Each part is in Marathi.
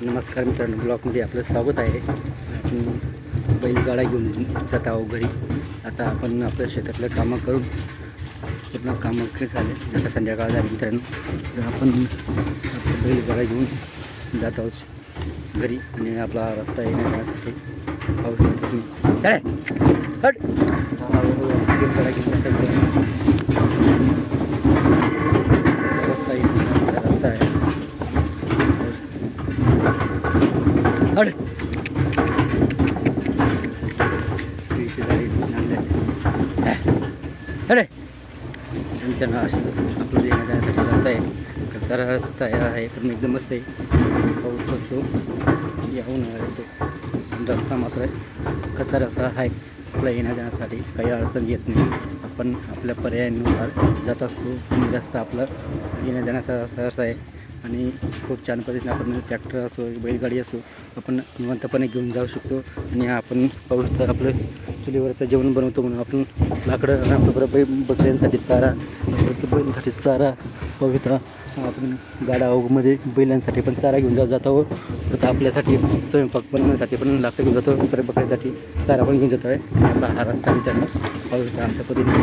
नमस्कार मित्रांनो ब्लॉकमध्ये आपलं स्वागत आहे. आपण बैलगाडा घेऊन जात आहोत घरी. आता आपण आपल्या शेतातलं कामं करून पूर्ण कामं झाले. आता संध्याकाळ झाली मित्रांनो. तर आपण आपलं बैलगाडा घेऊन जात आहोत घरी. आणि आपला रस्ता येण्या जाण्यासाठी पाऊस हट. हा, बैलगाडा घेऊन जात आहे घरी. रस्ता येण्याचा रस्ता आहे हट तुळशीची झाडी आणली त्यांना आपलं येण्या जाण्यासाठी रस्ता आहे. कच्चा रस्ता आहे आहे. पण एकदम मस्त आहे. पाऊस असो येऊन असो. रस्ता मात्र कच्चा रस्ता आहे. आपला येण्या जाण्यासाठी काही अडचण येत नाही. आपण आपल्या पर्यायानुसार जात असतो. रस्ता जास्त आपलं येण्या जाण्याचा रस्ता आहे. आणि खूप छान पद्धतीने आपण म्हणजे ट्रॅक्टर असो बैलगाडी असो आपण निवंतपणे घेऊन जाऊ शकतो. आणि आपण पाऊस तर आपलं चुलीवरचं जेवण बनवतो म्हणून आपण लाकडं आपल्याबरोबर बरं बै बकऱ्यांसाठी चारा बैलांसाठी चारा पवित्रा आपण गाडामध्ये बैलांसाठी पण चारा घेऊन जाऊ जात. आहोत परत आपल्यासाठी स्वयंपाक बनवण्यासाठी पण लाकडं घेऊन जातो परत बकऱ्यासाठी चारा पण घेऊन जातो. आहे आपला हा रस्ता त्यांना पाऊस अशा पद्धतीने.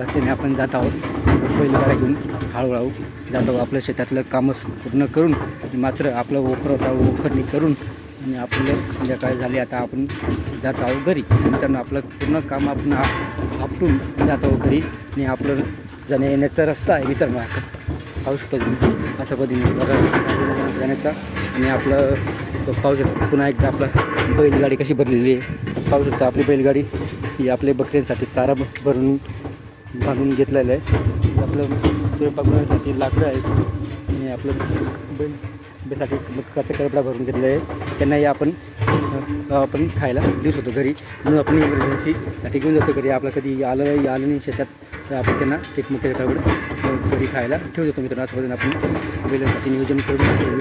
रस्त्याने आपण जात आहोत. बैलगाड्या घेऊन हळूहळू जातो आपल्या शेतातलं कामं पूर्ण करून मात्र आपलं ओखर होता ओखरणी करून आणि आपलं संध्याकाळी झाली आता आपण जात आहोत घरी. मित्रांनो आपलं पूर्ण काम आपण आपटून जात आहोत घरी आणि आपलं जाण्या येण्याचा रस्ता आहे मित्रांनो असं पाऊस पद्धती अशा पद्धतीने जाण्याचा आणि आपलं पाऊस पुन्हा एकदा आपला बैलगाडी कशी भरलेली आहे. पाऊस शकतो आपली बैलगाडी ही आपल्या बकऱ्यांसाठी चारा भरून बांधून घेतलेलं आहे. आपलं स्वयंपाक बनवण्यासाठी लाकडं आहेत. आणि आपलं बैल बैसाठी कच्चा कपडा भरून घेतलेला आहे. त्यांनाही आपण आपण खायला देऊ शकतो घरी. म्हणून आपण इमर्जन्सीसाठी घेऊन जातो घरी. आपलं कधी आलं आलं नाही शेतात तर आपण त्यांना एक मुख्य कपडे घरी खायला ठेवू शकतो मित्रांनो. असं आपण बैलांसाठी नियोजन करून